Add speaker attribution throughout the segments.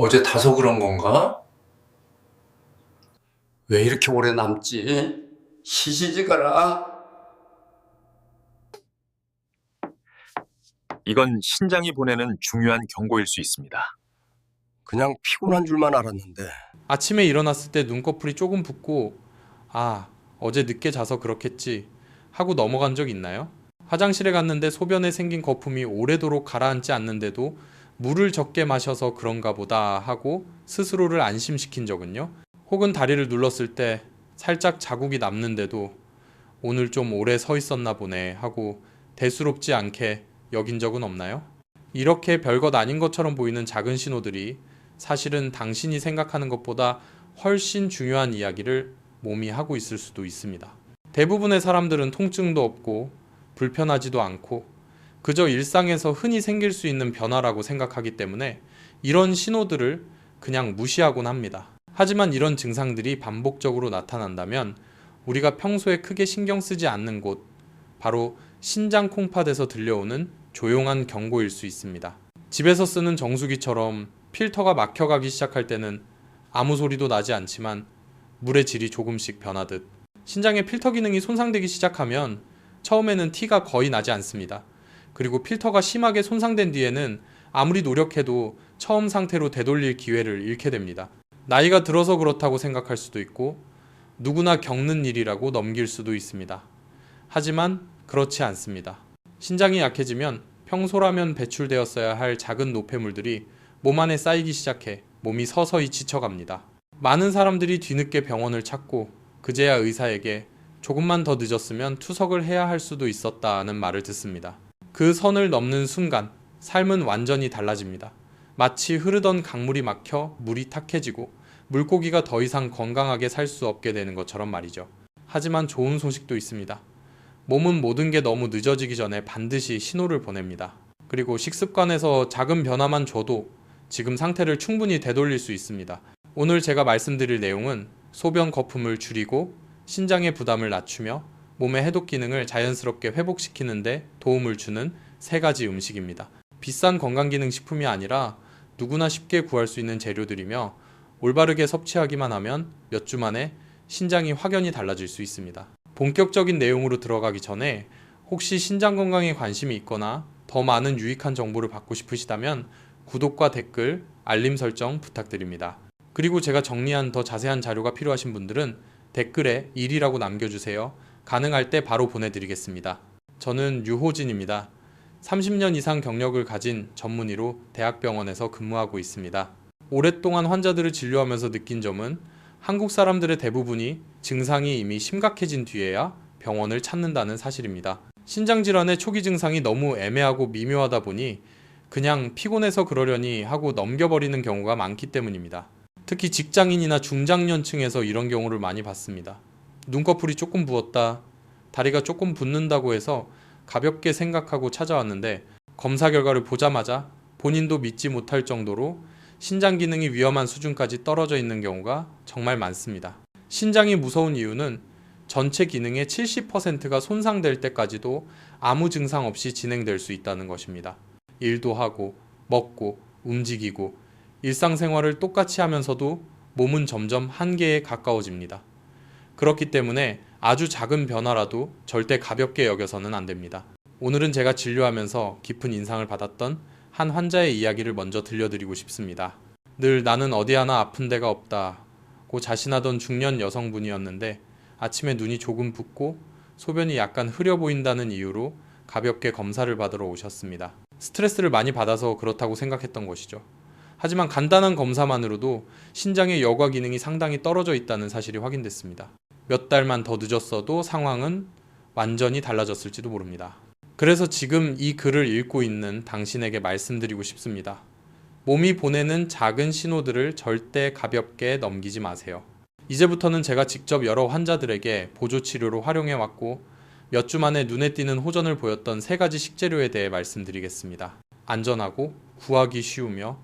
Speaker 1: 어제 다소 그런 건가?
Speaker 2: 왜 이렇게 오래 남지? 시시지가라.
Speaker 3: 이건 신장이 보내는 중요한 경고일 수 있습니다.
Speaker 2: 그냥 피곤한 줄만 알았는데
Speaker 4: 아침에 일어났을 때 눈꺼풀이 조금 붓고 아, 어제 늦게 자서 그렇겠지 하고 넘어간 적 있나요? 화장실에 갔는데 소변에 생긴 거품이 오래도록 가라앉지 않는데도 물을 적게 마셔서 그런가 보다 하고 스스로를 안심시킨 적은요? 혹은 다리를 눌렀을 때 살짝 자국이 남는데도 오늘 좀 오래 서 있었나 보네 하고 대수롭지 않게 여긴 적은 없나요? 이렇게 별것 아닌 것처럼 보이는 작은 신호들이 사실은 당신이 생각하는 것보다 훨씬 중요한 이야기를 몸이 하고 있을 수도 있습니다. 대부분의 사람들은 통증도 없고 불편하지도 않고 그저 일상에서 흔히 생길 수 있는 변화라고 생각하기 때문에 이런 신호들을 그냥 무시하곤 합니다. 하지만 이런 증상들이 반복적으로 나타난다면 우리가 평소에 크게 신경 쓰지 않는 곳, 바로 신장 콩팥에서 들려오는 조용한 경고일 수 있습니다. 집에서 쓰는 정수기처럼 필터가 막혀가기 시작할 때는 아무 소리도 나지 않지만 물의 질이 조금씩 변하듯 신장의 필터 기능이 손상되기 시작하면 처음에는 티가 거의 나지 않습니다. 그리고 필터가 심하게 손상된 뒤에는 아무리 노력해도 처음 상태로 되돌릴 기회를 잃게 됩니다. 나이가 들어서 그렇다고 생각할 수도 있고 누구나 겪는 일이라고 넘길 수도 있습니다. 하지만 그렇지 않습니다. 신장이 약해지면 평소라면 배출되었어야 할 작은 노폐물들이 몸 안에 쌓이기 시작해 몸이 서서히 지쳐갑니다. 많은 사람들이 뒤늦게 병원을 찾고 그제야 의사에게 조금만 더 늦었으면 투석을 해야 할 수도 있었다는 말을 듣습니다. 그 선을 넘는 순간 삶은 완전히 달라집니다. 마치 흐르던 강물이 막혀 물이 탁해지고 물고기가 더 이상 건강하게 살 수 없게 되는 것처럼 말이죠. 하지만 좋은 소식도 있습니다. 몸은 모든 게 너무 늦어지기 전에 반드시 신호를 보냅니다. 그리고 식습관에서 작은 변화만 줘도 지금 상태를 충분히 되돌릴 수 있습니다. 오늘 제가 말씀드릴 내용은 소변 거품을 줄이고 신장의 부담을 낮추며 몸의 해독 기능을 자연스럽게 회복시키는데 도움을 주는 세 가지 음식입니다. 비싼 건강기능식품이 아니라 누구나 쉽게 구할 수 있는 재료들이며 올바르게 섭취하기만 하면 몇 주 만에 신장이 확연히 달라질 수 있습니다. 본격적인 내용으로 들어가기 전에 혹시 신장 건강에 관심이 있거나 더 많은 유익한 정보를 받고 싶으시다면 구독과 댓글, 알림 설정 부탁드립니다. 그리고 제가 정리한 더 자세한 자료가 필요하신 분들은 댓글에 1이라고 남겨주세요. 가능할 때 바로 보내드리겠습니다. 저는 유호진입니다. 30년 이상 경력을 가진 전문의로 대학병원에서 근무하고 있습니다. 오랫동안 환자들을 진료하면서 느낀 점은 한국 사람들의 대부분이 증상이 이미 심각해진 뒤에야 병원을 찾는다는 사실입니다. 신장질환의 초기 증상이 너무 애매하고 미묘하다 보니 그냥 피곤해서 그러려니 하고 넘겨버리는 경우가 많기 때문입니다. 특히 직장인이나 중장년층에서 이런 경우를 많이 봤습니다. 눈꺼풀이 조금 부었다, 다리가 조금 붓는다고 해서 가볍게 생각하고 찾아왔는데 검사 결과를 보자마자 본인도 믿지 못할 정도로 신장 기능이 위험한 수준까지 떨어져 있는 경우가 정말 많습니다. 신장이 무서운 이유는 전체 기능의 70%가 손상될 때까지도 아무 증상 없이 진행될 수 있다는 것입니다. 일도 하고, 먹고, 움직이고, 일상생활을 똑같이 하면서도 몸은 점점 한계에 가까워집니다. 그렇기 때문에 아주 작은 변화라도 절대 가볍게 여겨서는 안 됩니다. 오늘은 제가 진료하면서 깊은 인상을 받았던 한 환자의 이야기를 먼저 들려드리고 싶습니다. 늘 나는 어디 하나 아픈 데가 없다고 자신하던 중년 여성분이었는데 아침에 눈이 조금 붓고 소변이 약간 흐려 보인다는 이유로 가볍게 검사를 받으러 오셨습니다. 스트레스를 많이 받아서 그렇다고 생각했던 것이죠. 하지만 간단한 검사만으로도 신장의 여과 기능이 상당히 떨어져 있다는 사실이 확인됐습니다. 몇 달만 더 늦었어도 상황은 완전히 달라졌을지도 모릅니다. 그래서 지금 이 글을 읽고 있는 당신에게 말씀드리고 싶습니다. 몸이 보내는 작은 신호들을 절대 가볍게 넘기지 마세요. 이제부터는 제가 직접 여러 환자들에게 보조 치료로 활용해 왔고 몇 주 만에 눈에 띄는 호전을 보였던 세 가지 식재료에 대해 말씀드리겠습니다. 안전하고 구하기 쉬우며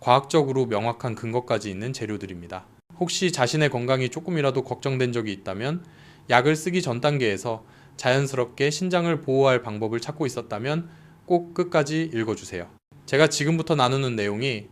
Speaker 4: 과학적으로 명확한 근거까지 있는 재료들입니다. 혹시 자신의 건강이 조금이라도 걱정된 적이 있다면 약을 쓰기 전 단계에서 자연스럽게 신장을 보호할 방법을 찾고 있었다면 꼭 끝까지 읽어주세요. 제가 지금부터 나누는 내용이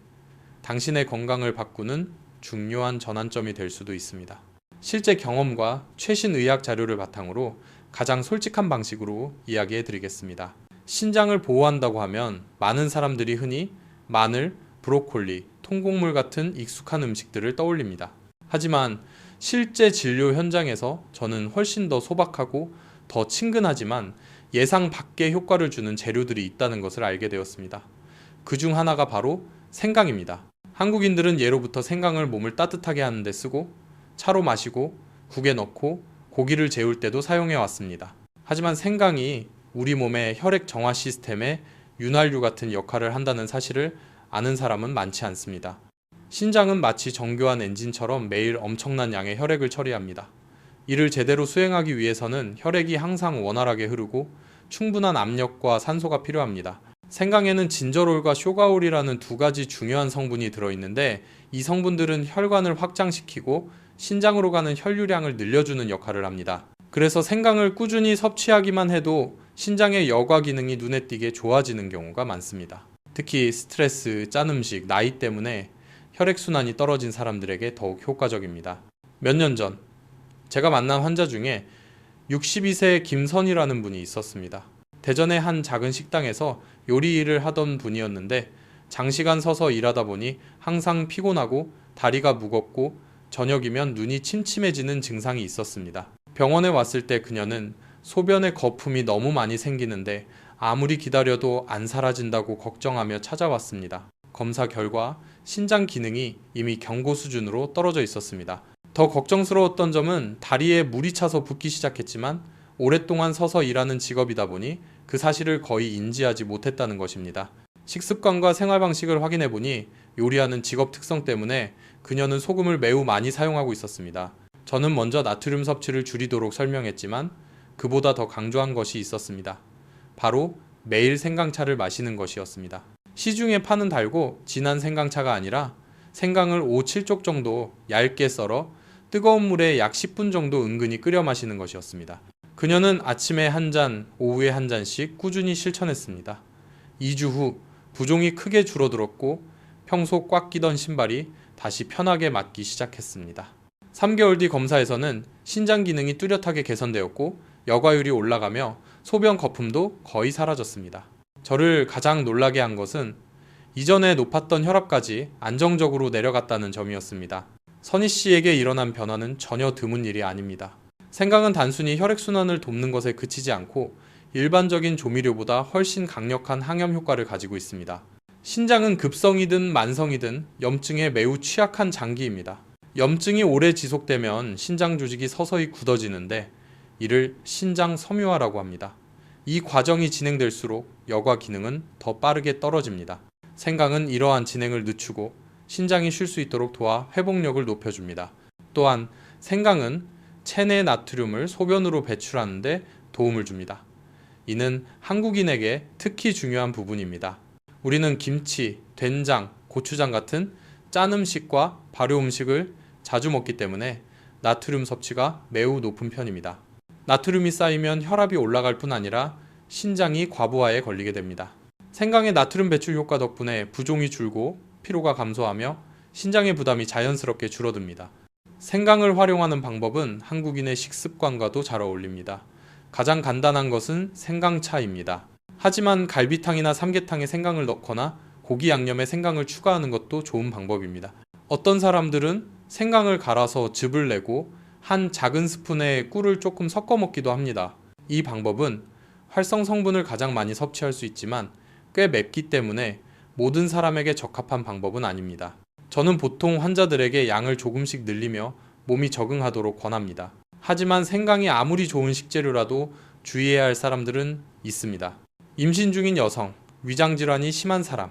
Speaker 4: 당신의 건강을 바꾸는 중요한 전환점이 될 수도 있습니다. 실제 경험과 최신 의학 자료를 바탕으로 가장 솔직한 방식으로 이야기해 드리겠습니다. 신장을 보호한다고 하면 많은 사람들이 흔히 마늘, 브로콜리, 통곡물 같은 익숙한 음식들을 떠올립니다. 하지만 실제 진료 현장에서 저는 훨씬 더 소박하고 더 친근하지만 예상 밖의 효과를 주는 재료들이 있다는 것을 알게 되었습니다. 그 중 하나가 바로 생강입니다. 한국인들은 예로부터 생강을 몸을 따뜻하게 하는데 쓰고 차로 마시고 국에 넣고 고기를 재울 때도 사용해 왔습니다. 하지만 생강이 우리 몸의 혈액 정화 시스템에 윤활유 같은 역할을 한다는 사실을 아는 사람은 많지 않습니다. 신장은 마치 정교한 엔진처럼 매일 엄청난 양의 혈액을 처리합니다. 이를 제대로 수행하기 위해서는 혈액이 항상 원활하게 흐르고 충분한 압력과 산소가 필요합니다. 생강에는 진저롤과 쇼가올이라는 두 가지 중요한 성분이 들어있는데 이 성분들은 혈관을 확장시키고 신장으로 가는 혈류량을 늘려주는 역할을 합니다. 그래서 생강을 꾸준히 섭취하기만 해도 신장의 여과 기능이 눈에 띄게 좋아지는 경우가 많습니다. 특히 스트레스, 짠 음식, 나이 때문에 혈액순환이 떨어진 사람들에게 더욱 효과적입니다. 몇 년 전, 제가 만난 환자 중에 62세 김선이라는 분이 있었습니다. 대전의 한 작은 식당에서 요리 일을 하던 분이었는데 장시간 서서 일하다 보니 항상 피곤하고 다리가 무겁고 저녁이면 눈이 침침해지는 증상이 있었습니다. 병원에 왔을 때 그녀는 소변에 거품이 너무 많이 생기는데 아무리 기다려도 안 사라진다고 걱정하며 찾아왔습니다. 검사 결과 신장 기능이 이미 경고 수준으로 떨어져 있었습니다. 더 걱정스러웠던 점은 다리에 물이 차서 붓기 시작했지만 오랫동안 서서 일하는 직업이다 보니 그 사실을 거의 인지하지 못했다는 것입니다. 식습관과 생활 방식을 확인해 보니 요리하는 직업 특성 때문에 그녀는 소금을 매우 많이 사용하고 있었습니다. 저는 먼저 나트륨 섭취를 줄이도록 설명했지만 그보다 더 강조한 것이 있었습니다. 바로 매일 생강차를 마시는 것이었습니다. 시중에 파는 달고 진한 생강차가 아니라 생강을 5, 7쪽 정도 얇게 썰어 뜨거운 물에 약 10분 정도 은근히 끓여 마시는 것이었습니다. 그녀는 아침에 한 잔, 오후에 한 잔씩 꾸준히 실천했습니다. 2주 후 부종이 크게 줄어들었고 평소 꽉 끼던 신발이 다시 편하게 맞기 시작했습니다. 3개월 뒤 검사에서는 신장 기능이 뚜렷하게 개선되었고 여과율이 올라가며 소변 거품도 거의 사라졌습니다. 저를 가장 놀라게 한 것은 이전에 높았던 혈압까지 안정적으로 내려갔다는 점이었습니다. 선희 씨에게 일어난 변화는 전혀 드문 일이 아닙니다. 생강은 단순히 혈액순환을 돕는 것에 그치지 않고 일반적인 조미료보다 훨씬 강력한 항염 효과를 가지고 있습니다. 신장은 급성이든 만성이든 염증에 매우 취약한 장기입니다. 염증이 오래 지속되면 신장 조직이 서서히 굳어지는데 이를 신장 섬유화라고 합니다. 이 과정이 진행될수록 여과 기능은 더 빠르게 떨어집니다. 생강은 이러한 진행을 늦추고 신장이 쉴 수 있도록 도와 회복력을 높여줍니다. 또한 생강은 체내 나트륨을 소변으로 배출하는데 도움을 줍니다. 이는 한국인에게 특히 중요한 부분입니다. 우리는 김치, 된장, 고추장 같은 짠 음식과 발효 음식을 자주 먹기 때문에 나트륨 섭취가 매우 높은 편입니다. 나트륨이 쌓이면 혈압이 올라갈 뿐 아니라 신장이 과부하에 걸리게 됩니다. 생강의 나트륨 배출 효과 덕분에 부종이 줄고 피로가 감소하며 신장의 부담이 자연스럽게 줄어듭니다. 생강을 활용하는 방법은 한국인의 식습관과도 잘 어울립니다. 가장 간단한 것은 생강차입니다. 하지만 갈비탕이나 삼계탕에 생강을 넣거나 고기 양념에 생강을 추가하는 것도 좋은 방법입니다. 어떤 사람들은 생강을 갈아서 즙을 내고 한 작은 스푼에 꿀을 조금 섞어 먹기도 합니다. 이 방법은 활성 성분을 가장 많이 섭취할 수 있지만 꽤 맵기 때문에 모든 사람에게 적합한 방법은 아닙니다. 저는 보통 환자들에게 양을 조금씩 늘리며 몸이 적응하도록 권합니다. 하지만 생강이 아무리 좋은 식재료라도 주의해야 할 사람들은 있습니다. 임신 중인 여성, 위장 질환이 심한 사람,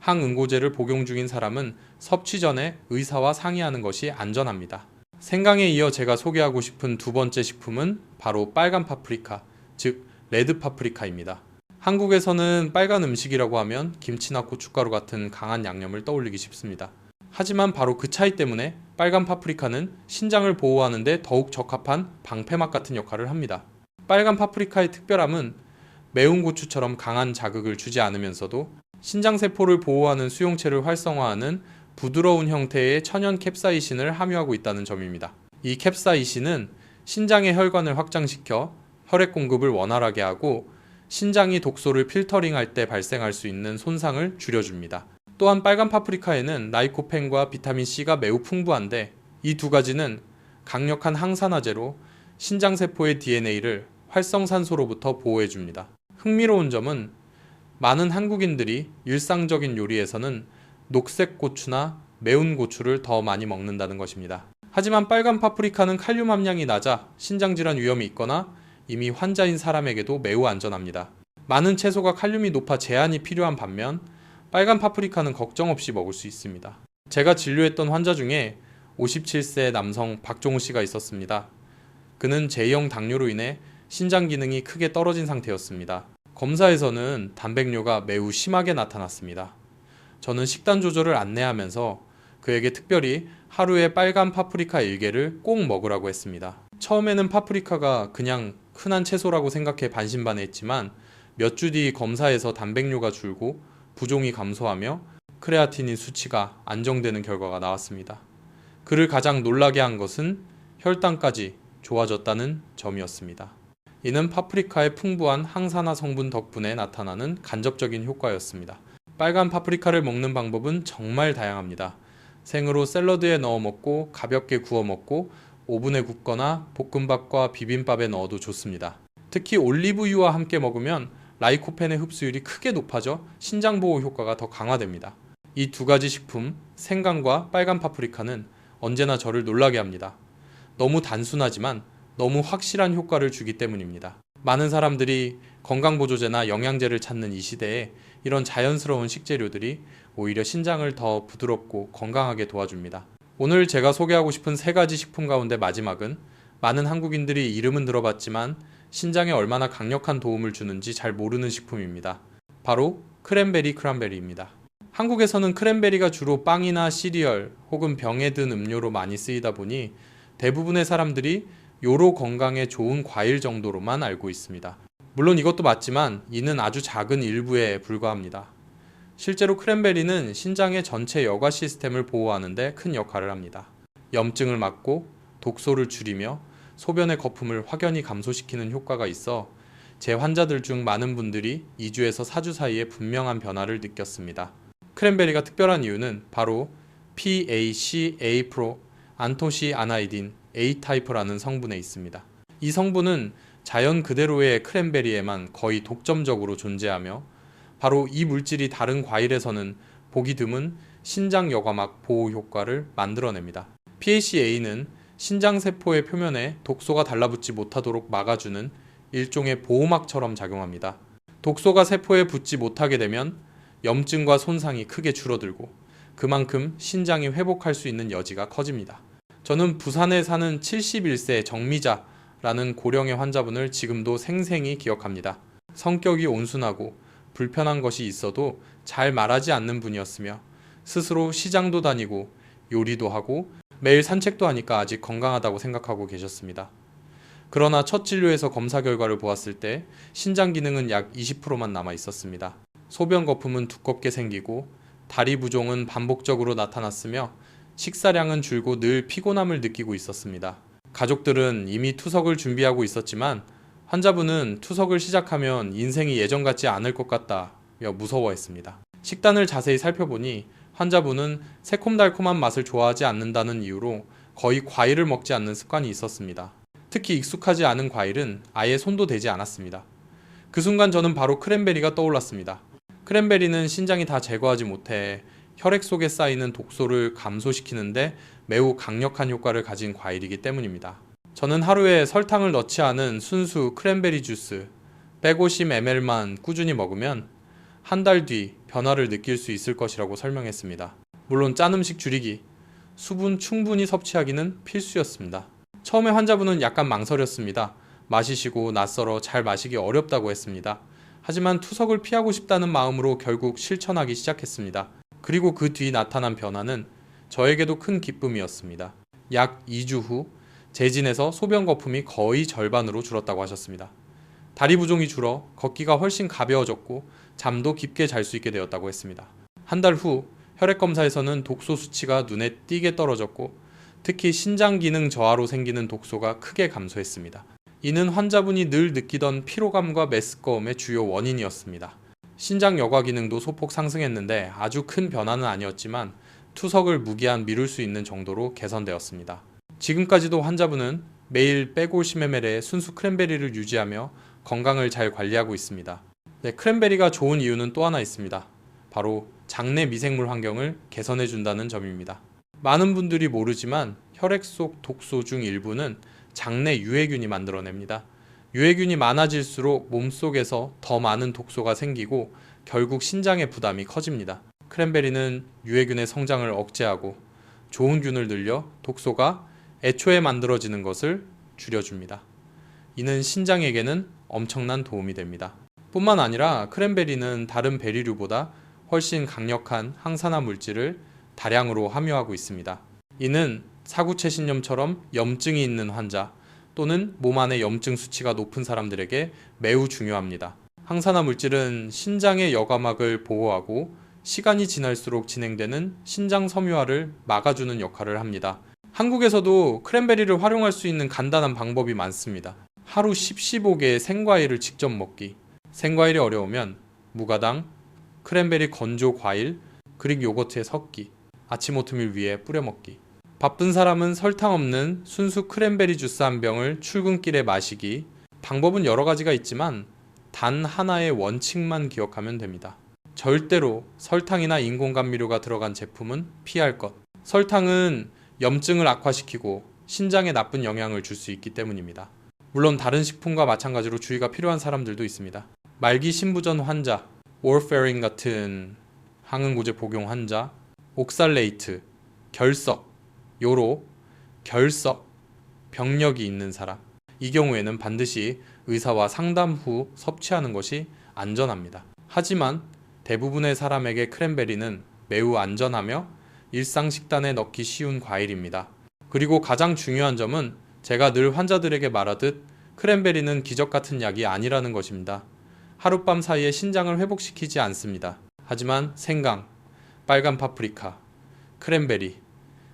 Speaker 4: 항응고제를 복용 중인 사람은 섭취 전에 의사와 상의하는 것이 안전합니다. 생강에 이어 제가 소개하고 싶은 두 번째 식품은 바로 빨간 파프리카, 즉 레드 파프리카입니다. 한국에서는 빨간 음식이라고 하면 김치나 고춧가루 같은 강한 양념을 떠올리기 쉽습니다. 하지만 바로 그 차이 때문에 빨간 파프리카는 신장을 보호하는데 더욱 적합한 방패막 같은 역할을 합니다. 빨간 파프리카의 특별함은 매운 고추처럼 강한 자극을 주지 않으면서도 신장 세포를 보호하는 수용체를 활성화하는 부드러운 형태의 천연 캡사이신을 함유하고 있다는 점입니다. 이 캡사이신은 신장의 혈관을 확장시켜 혈액 공급을 원활하게 하고 신장이 독소를 필터링할 때 발생할 수 있는 손상을 줄여줍니다. 또한 빨간 파프리카에는 라이코펜과 비타민 C가 매우 풍부한데 이 두 가지는 강력한 항산화제로 신장 세포의 DNA를 활성산소로부터 보호해 줍니다. 흥미로운 점은 많은 한국인들이 일상적인 요리에서는 녹색 고추나 매운 고추를 더 많이 먹는다는 것입니다. 하지만 빨간 파프리카는 칼륨 함량이 낮아 신장 질환 위험이 있거나 이미 환자인 사람에게도 매우 안전합니다. 많은 채소가 칼륨이 높아 제한이 필요한 반면 빨간 파프리카는 걱정 없이 먹을 수 있습니다. 제가 진료했던 환자 중에 57세 남성 박종우 씨가 있었습니다. 그는 제2형 당뇨로 인해 신장 기능이 크게 떨어진 상태였습니다. 검사에서는 단백뇨가 매우 심하게 나타났습니다. 저는 식단 조절을 안내하면서 그에게 특별히 하루에 빨간 파프리카 1개를 꼭 먹으라고 했습니다. 처음에는 파프리카가 그냥 흔한 채소라고 생각해 반신반의했지만 몇 주 뒤 검사에서 단백뇨가 줄고 부종이 감소하며 크레아티닌 수치가 안정되는 결과가 나왔습니다. 그를 가장 놀라게 한 것은 혈당까지 좋아졌다는 점이었습니다. 이는 파프리카의 풍부한 항산화 성분 덕분에 나타나는 간접적인 효과였습니다. 빨간 파프리카를 먹는 방법은 정말 다양합니다. 생으로 샐러드에 넣어 먹고 가볍게 구워 먹고 오븐에 굽거나 볶음밥과 비빔밥에 넣어도 좋습니다. 특히 올리브유와 함께 먹으면 라이코펜의 흡수율이 크게 높아져 신장 보호 효과가 더 강화됩니다. 이 두 가지 식품, 생강과 빨간 파프리카는 언제나 저를 놀라게 합니다. 너무 단순하지만 너무 확실한 효과를 주기 때문입니다. 많은 사람들이 건강보조제나 영양제를 찾는 이 시대에 이런 자연스러운 식재료들이 오히려 신장을 더 부드럽고 건강하게 도와줍니다. 오늘 제가 소개하고 싶은 세 가지 식품 가운데 마지막은 많은 한국인들이 이름은 들어봤지만 신장에 얼마나 강력한 도움을 주는지 잘 모르는 식품입니다. 바로 크랜베리 크란베리입니다. 한국에서는 크랜베리가 주로 빵이나 시리얼 혹은 병에 든 음료로 많이 쓰이다 보니 대부분의 사람들이 요로 건강에 좋은 과일 정도로만 알고 있습니다. 물론 이것도 맞지만 이는 아주 작은 일부에 불과합니다. 실제로 크랜베리는 신장의 전체 여과 시스템을 보호하는데 큰 역할을 합니다. 염증을 막고 독소를 줄이며 소변의 거품을 확연히 감소시키는 효과가 있어 제 환자들 중 많은 분들이 2주에서 4주 사이에 분명한 변화를 느꼈습니다. 크랜베리가 특별한 이유는 바로 PACA 프로 안토시 아나이딘 A 타이프라는 성분에 있습니다. 이 성분은 자연 그대로의 크랜베리에만 거의 독점적으로 존재하며 바로 이 물질이 다른 과일에서는 보기 드문 신장 여과막 보호 효과를 만들어냅니다. PACA는 신장 세포의 표면에 독소가 달라붙지 못하도록 막아주는 일종의 보호막처럼 작용합니다. 독소가 세포에 붙지 못하게 되면 염증과 손상이 크게 줄어들고 그만큼 신장이 회복할 수 있는 여지가 커집니다. 저는 부산에 사는 71세 정미자 라는 고령의 환자분을 지금도 생생히 기억합니다. 성격이 온순하고 불편한 것이 있어도 잘 말하지 않는 분이었으며 스스로 시장도 다니고 요리도 하고 매일 산책도 하니까 아직 건강하다고 생각하고 계셨습니다. 그러나 첫 진료에서 검사 결과를 보았을 때 신장 기능은 약 20%만 남아 있었습니다. 소변 거품은 두껍게 생기고 다리 부종은 반복적으로 나타났으며 식사량은 줄고 늘 피곤함을 느끼고 있었습니다. 가족들은 이미 투석을 준비하고 있었지만 환자분은 투석을 시작하면 인생이 예전 같지 않을 것 같다며 무서워했습니다. 식단을 자세히 살펴보니 환자분은 새콤달콤한 맛을 좋아하지 않는다는 이유로 거의 과일을 먹지 않는 습관이 있었습니다. 특히 익숙하지 않은 과일은 아예 손도 대지 않았습니다. 그 순간 저는 바로 크랜베리가 떠올랐습니다. 크랜베리는 신장이 다 제거하지 못해 혈액 속에 쌓이는 독소를 감소시키는데 매우 강력한 효과를 가진 과일이기 때문입니다. 저는 하루에 설탕을 넣지 않은 순수 크랜베리 주스 150ml만 꾸준히 먹으면 한 달 뒤 변화를 느낄 수 있을 것이라고 설명했습니다. 물론 짠 음식 줄이기, 수분 충분히 섭취하기는 필수였습니다. 처음에 환자분은 약간 망설였습니다. 마시시고 낯설어 잘 마시기 어렵다고 했습니다. 하지만 투석을 피하고 싶다는 마음으로 결국 실천하기 시작했습니다. 그리고 그 뒤 나타난 변화는 저에게도 큰 기쁨이었습니다. 약 2주 후 재진에서 소변 거품이 거의 절반으로 줄었다고 하셨습니다. 다리 부종이 줄어 걷기가 훨씬 가벼워졌고 잠도 깊게 잘 수 있게 되었다고 했습니다. 한 달 후 혈액 검사에서는 독소 수치가 눈에 띄게 떨어졌고 특히 신장 기능 저하로 생기는 독소가 크게 감소했습니다. 이는 환자분이 늘 느끼던 피로감과 메스꺼움의 주요 원인이었습니다. 신장 여과 기능도 소폭 상승했는데 아주 큰 변화는 아니었지만 투석을 무기한 미룰 수 있는 정도로 개선되었습니다. 지금까지도 환자분은 매일 빼골시메멜의 순수 크랜베리를 유지하며 건강을 잘 관리하고 있습니다. 네, 크랜베리가 좋은 이유는 또 하나 있습니다. 바로 장내 미생물 환경을 개선해 준다는 점입니다. 많은 분들이 모르지만 혈액 속 독소 중 일부는 장내 유해균이 만들어냅니다. 유해균이 많아질수록 몸속에서 더 많은 독소가 생기고 결국 신장의 부담이 커집니다. 크랜베리는 유해균의 성장을 억제하고 좋은 균을 늘려 독소가 애초에 만들어지는 것을 줄여줍니다. 이는 신장에게는 엄청난 도움이 됩니다. 뿐만 아니라 크랜베리는 다른 베리류보다 훨씬 강력한 항산화 물질을 다량으로 함유하고 있습니다. 이는 사구체신염처럼 염증이 있는 환자 또는 몸 안에 염증 수치가 높은 사람들에게 매우 중요합니다. 항산화 물질은 신장의 여과막을 보호하고 시간이 지날수록 진행되는 신장 섬유화를 막아주는 역할을 합니다. 한국에서도 크랜베리를 활용할 수 있는 간단한 방법이 많습니다. 하루 10, 15개의 생과일을 직접 먹기. 생과일이 어려우면 무가당, 크랜베리 건조 과일, 그릭 요거트에 섞기. 아침 오트밀 위에 뿌려 먹기. 바쁜 사람은 설탕 없는 순수 크랜베리 주스 한 병을 출근길에 마시기. 방법은 여러 가지가 있지만 단 하나의 원칙만 기억하면 됩니다. 절대로 설탕이나 인공감미료가 들어간 제품은 피할 것. 설탕은 염증을 악화시키고 신장에 나쁜 영향을 줄 수 있기 때문입니다. 물론 다른 식품과 마찬가지로 주의가 필요한 사람들도 있습니다. 말기 신부전 환자, 워페린 같은 항응고제 복용 환자, 옥살레이트, 결석, 요로, 결석, 병력이 있는 사람. 이 경우에는 반드시 의사와 상담 후 섭취하는 것이 안전합니다. 하지만 대부분의 사람에게 크랜베리는 매우 안전하며 일상 식단에 넣기 쉬운 과일입니다. 그리고 가장 중요한 점은 제가 늘 환자들에게 말하듯 크랜베리는 기적 같은 약이 아니라는 것입니다. 하룻밤 사이에 신장을 회복시키지 않습니다. 하지만 생강, 빨간 파프리카, 크랜베리,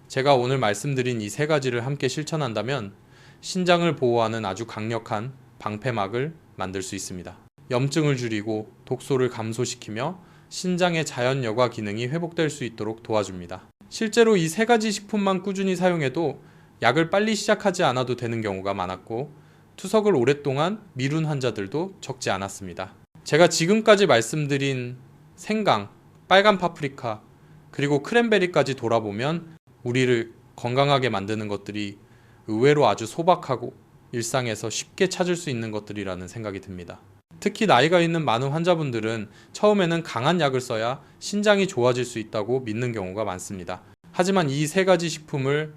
Speaker 4: 제가 오늘 말씀드린 이 세 가지를 함께 실천한다면 신장을 보호하는 아주 강력한 방패막을 만들 수 있습니다. 염증을 줄이고 독소를 감소시키며 신장의 자연 여과 기능이 회복될 수 있도록 도와줍니다. 실제로 이 세 가지 식품만 꾸준히 사용해도 약을 빨리 시작하지 않아도 되는 경우가 많았고 투석을 오랫동안 미룬 환자들도 적지 않았습니다. 제가 지금까지 말씀드린 생강, 빨간 파프리카, 그리고 크랜베리까지 돌아보면 우리를 건강하게 만드는 것들이 의외로 아주 소박하고 일상에서 쉽게 찾을 수 있는 것들이라는 생각이 듭니다. 특히 나이가 있는 많은 환자분들은 처음에는 강한 약을 써야 신장이 좋아질 수 있다고 믿는 경우가 많습니다. 하지만 이 세 가지 식품을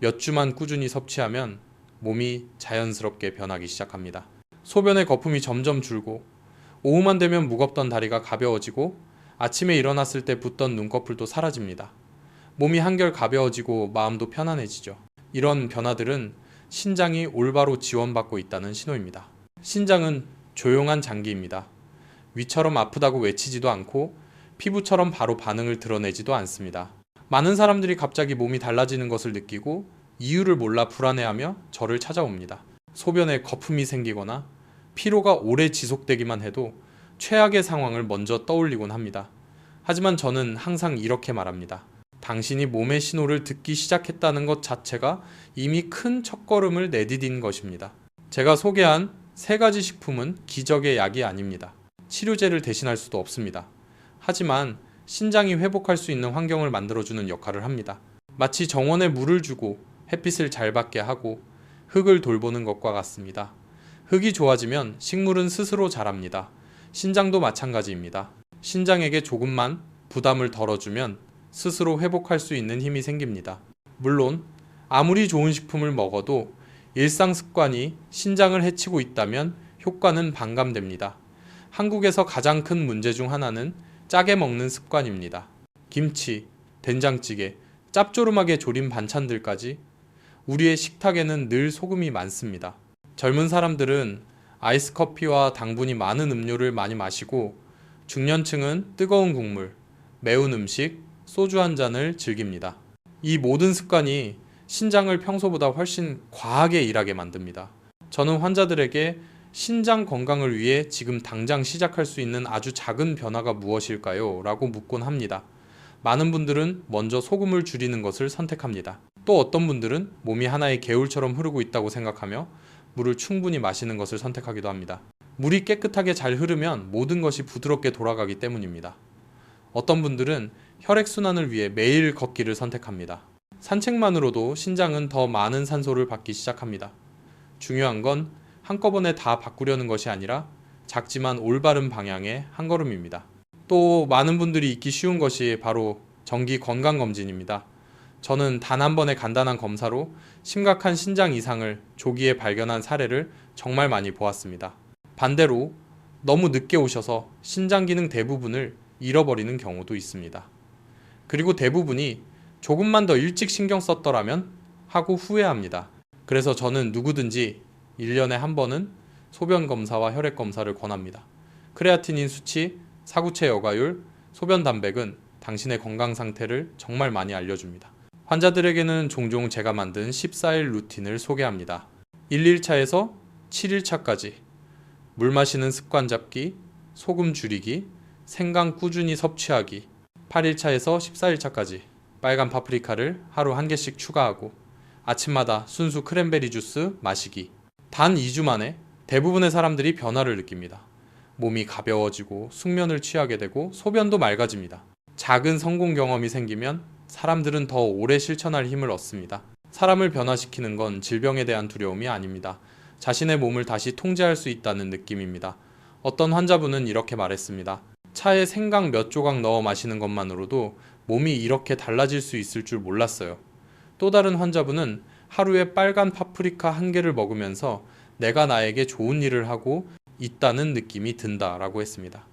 Speaker 4: 몇 주만 꾸준히 섭취하면 몸이 자연스럽게 변하기 시작합니다. 소변의 거품이 점점 줄고 오후만 되면 무겁던 다리가 가벼워지고 아침에 일어났을 때 붓던 눈꺼풀도 사라집니다. 몸이 한결 가벼워지고 마음도 편안해지죠. 이런 변화들은 신장이 올바로 지원받고 있다는 신호입니다. 신장은 조용한 장기입니다. 위처럼 아프다고 외치지도 않고 피부처럼 바로 반응을 드러내지도 않습니다. 많은 사람들이 갑자기 몸이 달라지는 것을 느끼고 이유를 몰라 불안해하며 저를 찾아옵니다. 소변에 거품이 생기거나 피로가 오래 지속되기만 해도 최악의 상황을 먼저 떠올리곤 합니다. 하지만 저는 항상 이렇게 말합니다. 당신이 몸의 신호를 듣기 시작했다는 것 자체가 이미 큰 첫걸음을 내디딘 것입니다. 제가 소개한 세 가지 식품은 기적의 약이 아닙니다. 치료제를 대신할 수도 없습니다. 하지만 신장이 회복할 수 있는 환경을 만들어주는 역할을 합니다. 마치 정원에 물을 주고 햇빛을 잘 받게 하고 흙을 돌보는 것과 같습니다. 흙이 좋아지면 식물은 스스로 자랍니다. 신장도 마찬가지입니다. 신장에게 조금만 부담을 덜어주면 스스로 회복할 수 있는 힘이 생깁니다. 물론 아무리 좋은 식품을 먹어도 일상 습관이 신장을 해치고 있다면 효과는 반감됩니다. 한국에서 가장 큰 문제 중 하나는 짜게 먹는 습관입니다. 김치, 된장찌개, 짭조름하게 조린 반찬들까지 우리의 식탁에는 늘 소금이 많습니다. 젊은 사람들은 아이스 커피와 당분이 많은 음료를 많이 마시고 중년층은 뜨거운 국물, 매운 음식, 소주 한 잔을 즐깁니다. 이 모든 습관이 신장을 평소보다 훨씬 과하게 일하게 만듭니다. 저는 환자들에게 신장 건강을 위해 지금 당장 시작할 수 있는 아주 작은 변화가 무엇일까요? 라고 묻곤 합니다. 많은 분들은 먼저 소금을 줄이는 것을 선택합니다. 또 어떤 분들은 몸이 하나의 개울처럼 흐르고 있다고 생각하며 물을 충분히 마시는 것을 선택하기도 합니다. 물이 깨끗하게 잘 흐르면 모든 것이 부드럽게 돌아가기 때문입니다. 어떤 분들은 혈액순환을 위해 매일 걷기를 선택합니다. 산책만으로도 신장은 더 많은 산소를 받기 시작합니다. 중요한 건 한꺼번에 다 바꾸려는 것이 아니라 작지만 올바른 방향의 한 걸음입니다. 또 많은 분들이 잊기 쉬운 것이 바로 정기 건강검진입니다. 저는 단 한 번의 간단한 검사로 심각한 신장 이상을 조기에 발견한 사례를 정말 많이 보았습니다. 반대로 너무 늦게 오셔서 신장 기능 대부분을 잃어버리는 경우도 있습니다. 그리고 대부분이 조금만 더 일찍 신경 썼더라면 하고 후회합니다. 그래서 저는 누구든지 1년에 한 번은 소변 검사와 혈액 검사를 권합니다. 크레아티닌 수치, 사구체 여과율, 소변 단백은 당신의 건강 상태를 정말 많이 알려줍니다. 환자들에게는 종종 제가 만든 14일 루틴을 소개합니다. 1, 1차에서 7일차까지 물 마시는 습관 잡기, 소금 줄이기, 생강 꾸준히 섭취하기, 8일차에서 14일차까지 빨간 파프리카를 하루 한 개씩 추가하고 아침마다 순수 크랜베리 주스 마시기. 단 2주 만에 대부분의 사람들이 변화를 느낍니다. 몸이 가벼워지고 숙면을 취하게 되고 소변도 맑아집니다. 작은 성공 경험이 생기면 사람들은 더 오래 실천할 힘을 얻습니다. 사람을 변화시키는 건 질병에 대한 두려움이 아닙니다. 자신의 몸을 다시 통제할 수 있다는 느낌입니다. 어떤 환자분은 이렇게 말했습니다. 차에 생강 몇 조각 넣어 마시는 것만으로도 몸이 이렇게 달라질 수 있을 줄 몰랐어요. 또 다른 환자분은 하루에 빨간 파프리카 한 개를 먹으면서 내가 나에게 좋은 일을 하고 있다는 느낌이 든다라고 했습니다.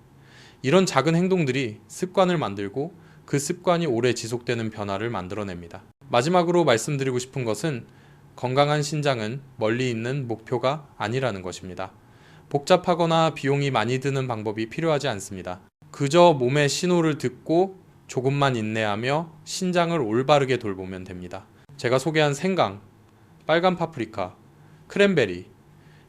Speaker 4: 이런 작은 행동들이 습관을 만들고 그 습관이 오래 지속되는 변화를 만들어냅니다. 마지막으로 말씀드리고 싶은 것은 건강한 신장은 멀리 있는 목표가 아니라는 것입니다. 복잡하거나 비용이 많이 드는 방법이 필요하지 않습니다. 그저 몸의 신호를 듣고 조금만 인내하며 신장을 올바르게 돌보면 됩니다. 제가 소개한 생강, 빨간 파프리카, 크랜베리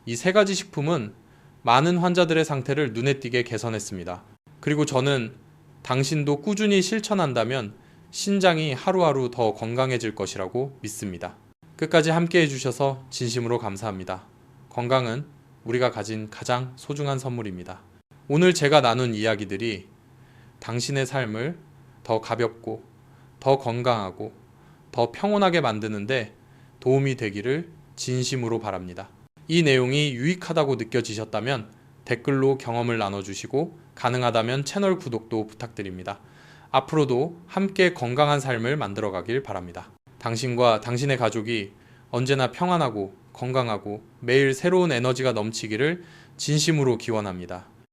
Speaker 4: 이 세 가지 식품은 많은 환자들의 상태를 눈에 띄게 개선했습니다. 그리고 저는 당신도 꾸준히 실천한다면 신장이 하루하루 더 건강해질 것이라고 믿습니다. 끝까지 함께 해주셔서 진심으로 감사합니다. 건강은 우리가 가진 가장 소중한 선물입니다. 오늘 제가 나눈 이야기들이 당신의 삶을 더 가볍고, 더 건강하고, 더 평온하게 만드는데 도움이 되기를 진심으로 바랍니다. 이 내용이 유익하다고 느껴지셨다면 댓글로 경험을 나눠주시고 가능하다면 채널 구독도 부탁드립니다. 앞으로도 함께 건강한 삶을 만들어 가길 바랍니다. 당신과 당신의 가족이 언제나 평안하고 건강하고 매일 새로운 에너지가 넘치기를 진심으로 기원합니다.